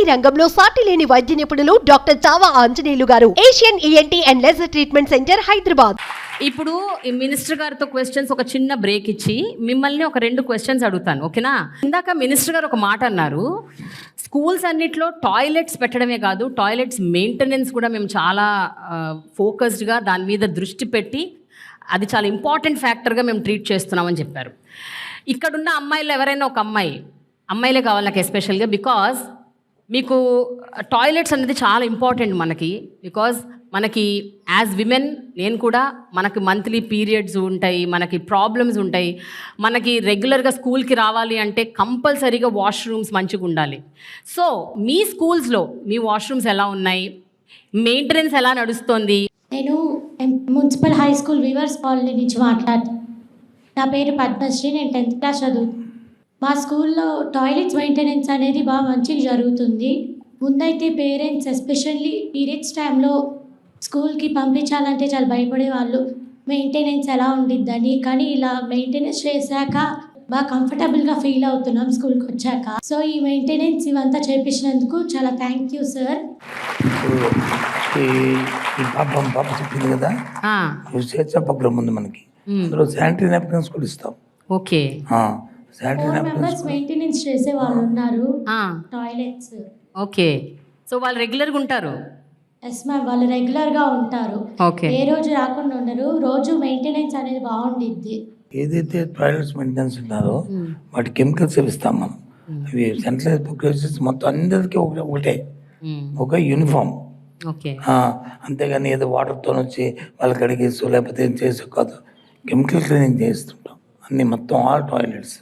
ENT రంగంలో సాటి లేని వైద్య నిపుణులు doctor Chava Anjaneyulu garu. Asian ENT and laser treatment centre Hyderabad. ఇప్పుడు ఈ మినిస్టర్ గారితో క్వశ్చన్స్ ఒక చిన్న బ్రేక్ ఇచ్చి మిమ్మల్ని ఒక రెండు క్వశ్చన్స్ అడుగుతాను ఓకేనా? ఇందాక మినిస్టర్ గారు ఒక మాట అన్నారు స్కూల్స్ అన్నిట్లో టాయిలెట్స్ పెట్టడమే కాదు టాయిలెట్స్ మెయింటెనెన్స్ కూడా మేము చాలా ఫోకస్డ్గా దాని మీద దృష్టి పెట్టి అది చాలా ఇంపార్టెంట్ ఫ్యాక్టర్గా మేము ట్రీట్ చేస్తున్నామని చెప్పారు. ఇక్కడున్న అమ్మాయిలు ఎవరైనా ఒక అమ్మాయి అమ్మాయిలే కావాలి నాకు ఎస్పెషల్గా బికాజ్ మీకు టాయిలెట్స్ అనేది చాలా ఇంపార్టెంట్ మనకి బికాజ్ మనకి యాజ్ విమెన్ నేను కూడా మనకి మంత్లీ పీరియడ్స్ ఉంటాయి మనకి ప్రాబ్లమ్స్ ఉంటాయి. మనకి రెగ్యులర్గా స్కూల్కి రావాలి అంటే కంపల్సరీగా వాష్రూమ్స్ మంచిగా ఉండాలి. సో మీ స్కూల్స్లో మీ వాష్రూమ్స్ ఎలా ఉన్నాయి? మెయింటెనెన్స్ ఎలా నడుస్తుంది? నేను municipal high school weavers colony నుంచి మాట్లాడు నా పేరు పద్మశ్రీ నేను టెన్త్ క్లాస్ చదువు మా స్కూల్లో టాయిలెట్స్ మెయింటెనెన్స్ అనేది బాగా మంచిగా జరుగుతుంది. ముందైతే పేరెంట్స్ ఎస్పెషల్లీ పీరియడ్స్ టైంలో స్కూల్కి పంపించాలంటే చాలా భయపడేవాళ్ళు. మెయింటెనెన్స్ ఎలా ఉండిద్దని కానీ ఇలా మెయింటెనెన్స్ చేశాక బాగా కంఫర్టబుల్గా ఫీల్ అవుతున్నాం స్కూల్కి వచ్చాక. సో ఈ మెయింటెనెన్స్ ఇవంతా చేపించినందుకు చాలా థ్యాంక్ యూ సార్ పాపం పాప చెప్పింది కదా? స్వేచ్ఛ ఉంది మనకి. అందులో శానిటరీ నాప్కిన్స్ కూడా ఇస్తాం. Okay. Four napkins members maintenance చేసే వాళ్ళు ఉన్నారు. ఆ, టాయిలెట్స్ ఓకే. సో వాళ్ళు రెగ్యులర్గా ఉంటారు? ఎస్ మ్యామ్ వాళ్ళు రెగ్యులర్గా ఉంటారు. ఓకే. ఏ రోజు రాకుండా ఉండరు. రోజు మెయింటెనెన్స్ అనేది బాగుండిద్ది. ఏదైతే టాయిలెట్స్ మెయింటెనెన్స్ ఉన్నారో వాటి కెమికల్స్ ఇస్తాం మనం. అవి సెంట్రలైజ్ బుక్ మొత్తం అందరికీ ఒకటే ఒకటే. మ్మ్. ఒక యూనిఫామ్ ఓకే. అంతేగాని ఏదో వాటర్తో వచ్చి వాళ్ళకి అడిగేసు లేకపోతే ఏం చేసో కాదు. కెమికల్ క్లీనింగ్ చేస్తుంటాం. అన్ని మొత్తం ఆల్ టాయిలెట్స్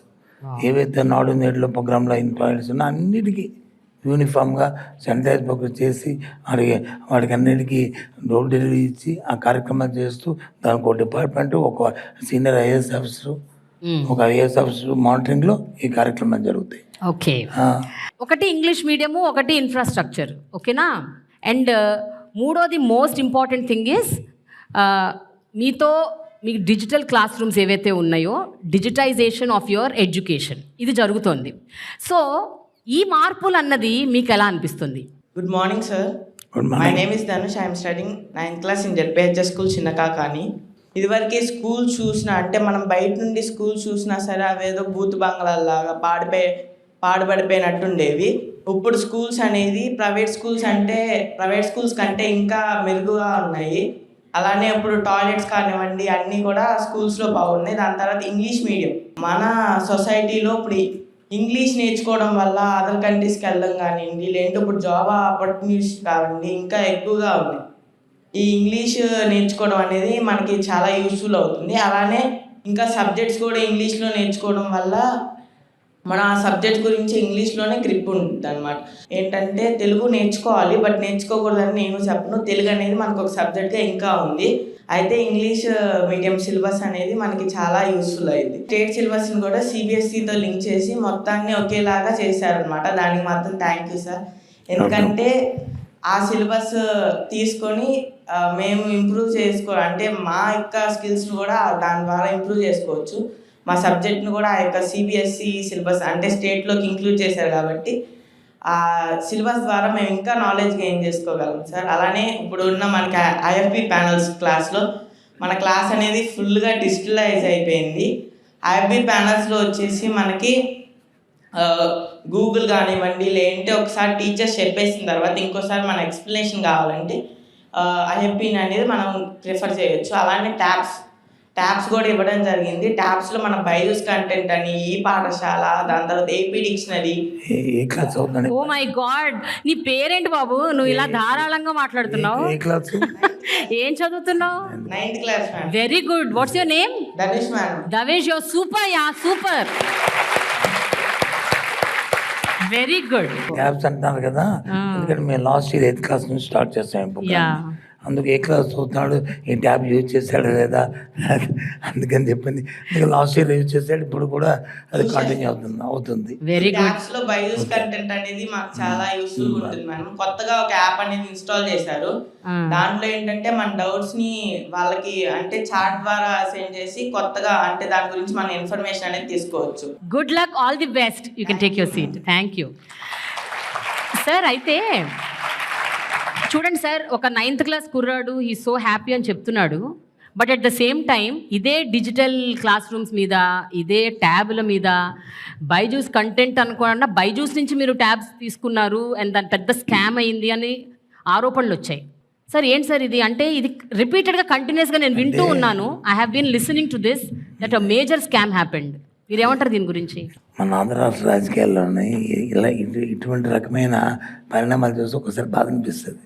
ఏవైతే నాడు నేడులో ప్రోగ్రాంలో టాయిలెట్స్ ఉన్నా అన్నిటికీ యూనిఫామ్గా శానిటైజ్ బుక్ చేసి వాడికి వాడికి అన్నిటికీ డోర్ డెలివరీ ఇచ్చి ఆ కార్యక్రమాలు చేస్తూ దానికి ఒక డిపార్ట్మెంట్ ఒక సీనియర్ ఐఏఎస్ ఆఫీసరు. ఒక ఐఏఎస్ ఆఫీసర్ మానిటరింగ్లో ఈ కార్యక్రమాలు జరుగుతాయి. ఓకే. ఒకటి ఇంగ్లీష్ మీడియము ఒకటి ఇన్ఫ్రాస్ట్రక్చర్. ఓకేనా? అండ్ మూడోది మోస్ట్ ఇంపార్టెంట్ థింగ్ ఇస్ మీతో మీకు డిజిటల్ క్లాస్ రూమ్స్ ఏవైతే ఉన్నాయో డిజిటైజేషన్ ఆఫ్ యువర్ ఎడ్యుకేషన్ ఇది జరుగుతోంది సో ఈ మార్పులు అన్నది మీకు ఎలా అనిపిస్తుంది. Good My morning. name is Dhanush. I am studying ninth class in ZPHS school Chinnakakani ఇదివరకే స్కూల్ చూసిన అంటే మనం బయట నుండి స్కూల్ చూసినా సరే అవేదో బూత్ బంగ్లాల్లాగా పాడిపోయి పాడుపడిపోయినట్టుండేవి ఇప్పుడు స్కూల్స్ అనేది ప్రైవేట్ స్కూల్స్ అంటే ప్రైవేట్ స్కూల్స్ కంటే ఇంకా మెరుగుగా ఉన్నాయి అలానే ఇప్పుడు టాయిలెట్స్ కానివ్వండి అన్నీ కూడా స్కూల్స్లో బాగున్నాయి. దాని తర్వాత ఇంగ్లీష్ మీడియం. మన సొసైటీలో ఇప్పుడు ఇంగ్లీష్ నేర్చుకోవడం వల్ల అదర్ కంట్రీస్కి వెళ్ళడం కానివ్వండి లేదంటే ఇప్పుడు జాబ్ ఆపర్చునిటీస్ కావండి ఇంకా ఎక్కువగా ఉన్నాయి. ఈ ఇంగ్లీష్ నేర్చుకోవడం అనేది మనకి చాలా యూస్ఫుల్ అవుతుంది. అలానే ఇంకా సబ్జెక్ట్స్ కూడా ఇంగ్లీష్లో నేర్చుకోవడం వల్ల మన ఆ సబ్జెక్ట్ గురించి ఇంగ్లీష్లోనే గ్రిప్ ఉంటుంది అనమాట ఏంటంటే తెలుగు నేర్చుకోవాలి బట్ నేర్చుకోకూడదని నేను చెప్పను. తెలుగు అనేది మనకు ఒక సబ్జెక్ట్గా ఇంకా ఉంది. అయితే ఇంగ్లీష్ మీడియం సిలబస్ అనేది మనకి చాలా యూస్ఫుల్ అయింది. స్టేట్ సిలబస్ని కూడా సిబిఎస్ఈతో లింక్ చేసి మొత్తాన్ని ఒకేలాగా చేశారనమాట దానికి మాత్రం థ్యాంక్ యూ సార్ ఎందుకంటే ఆ సిలబస్ తీసుకొని మేము ఇంప్రూవ్ చేసుకో అంటే మా యొక్క స్కిల్స్ని కూడా దాని ద్వారా ఇంప్రూవ్ చేసుకోవచ్చు. మా సబ్జెక్ట్ను కూడా ఆ యొక్క సిబిఎస్ఈ సిలబస్ అంటే స్టేట్లోకి ఇంక్లూడ్ చేశారు కాబట్టి ఆ సిలబస్ ద్వారా మేము ఇంకా నాలెడ్జ్ గెయిన్ చేసుకోగలం సార్. అలానే ఇప్పుడు ఉన్న మనకి ఐఎఫ్బి ప్యానల్స్ క్లాస్లో మన క్లాస్ అనేది ఫుల్గా డిజిటలైజ్ అయిపోయింది. ఐఎఫ్బి ప్యానల్స్లో వచ్చేసి మనకి గూగుల్ కానివ్వండి లేదంటే ఒకసారి టీచర్స్ చెప్పేసిన తర్వాత ఇంకోసారి మన ఎక్స్ప్లెనేషన్ కావాలంటే ఐఎఫ్పిన్ అనేది మనం ప్రిఫర్ చేయొచ్చు. అలానే ట్యాబ్స్ ట్యాబ్స్ కూడా ఇవ్వడం జరిగింది. ట్యాబ్స్లో మన బైజూస్ కంటెంట్ అని ఈ పాఠశాల దాని తర్వాత AP dictionary A- A class అవుతుందండి ఓ మై గాడ్ నీ పేరేంటి బాబు? నువ్వు ఇలా ధారాళంగా మాట్లాడుతున్నావు. ఏ క్లాస్ ఏం చదువుతున్నావు? Ninth class ma'am very good what's your name Dhanush madam Davesh your super yeah super very good tabs అంటున్నారు కదా? ఎందుకంటే మేము లాస్ట్ ఇయర్ ఎయిత్ క్లాస్ నుంచి స్టార్ట్ చేస్తాం ఈ program. అందుకు ఏ క్లాస్ చదువుతున్నాడు? ఈ ట్యాబ్ యూజ్ చేశాడు లేదా? అందుకని చెప్పింది. లాస్ట్ ఇయర్ యూజ్ చేశాడు ఇప్పుడు కూడా అది కంటిన్యూ అవుతుంది అవుతుంది. వెరీ గుడ్లో బైజూస్ కంటెంట్ అనేది మాకు చాలా యూస్ఫుల్ ఉంటుంది మేడం. కొత్తగా ఒక యాప్ అనేది ఇన్స్టాల్ చేశారు. దాంట్లో ఏంటంటే మన డౌట్స్ని వాళ్ళకి అంటే చాట్ ద్వారా సెండ్ చేసి కొత్తగా అంటే దాని గురించి మన ఇన్ఫర్మేషన్ అనేది తీసుకోవచ్చు. Good luck all the best you can take your seat thank you sir అయితే చూడండి సార్ ఒక నైన్త్ క్లాస్ కుర్రాడు ఈ సో హ్యాపీ అని చెప్తున్నాడు. But at the same time ఇదే డిజిటల్ క్లాస్ రూమ్స్ మీద ఇదే ట్యాబ్ల మీద బైజూస్ కంటెంట్ అనుకోకుండా బైజూస్ నుంచి మీరు ట్యాబ్స్ తీసుకున్నారు అండ్ దాని పెద్ద స్కామ్ అయింది అని ఆరోపణలు వచ్చాయి. సార్ ఏంటి సార్ ఇది? అంటే ఇది రిపీటెడ్గా కంటిన్యూస్గా నేను వింటూ ఉన్నాను. I have been listening to this that a major scam happened మీరు ఏమంటారు దీని గురించి? మన ఆంధ్ర రాష్ట్ర రాజకీయాల్లోనే ఇలా ఇటు- ఇటువంటి రకమైన పరిణామాలు చూసి ఒకసారి బాధ అనిపిస్తుంది.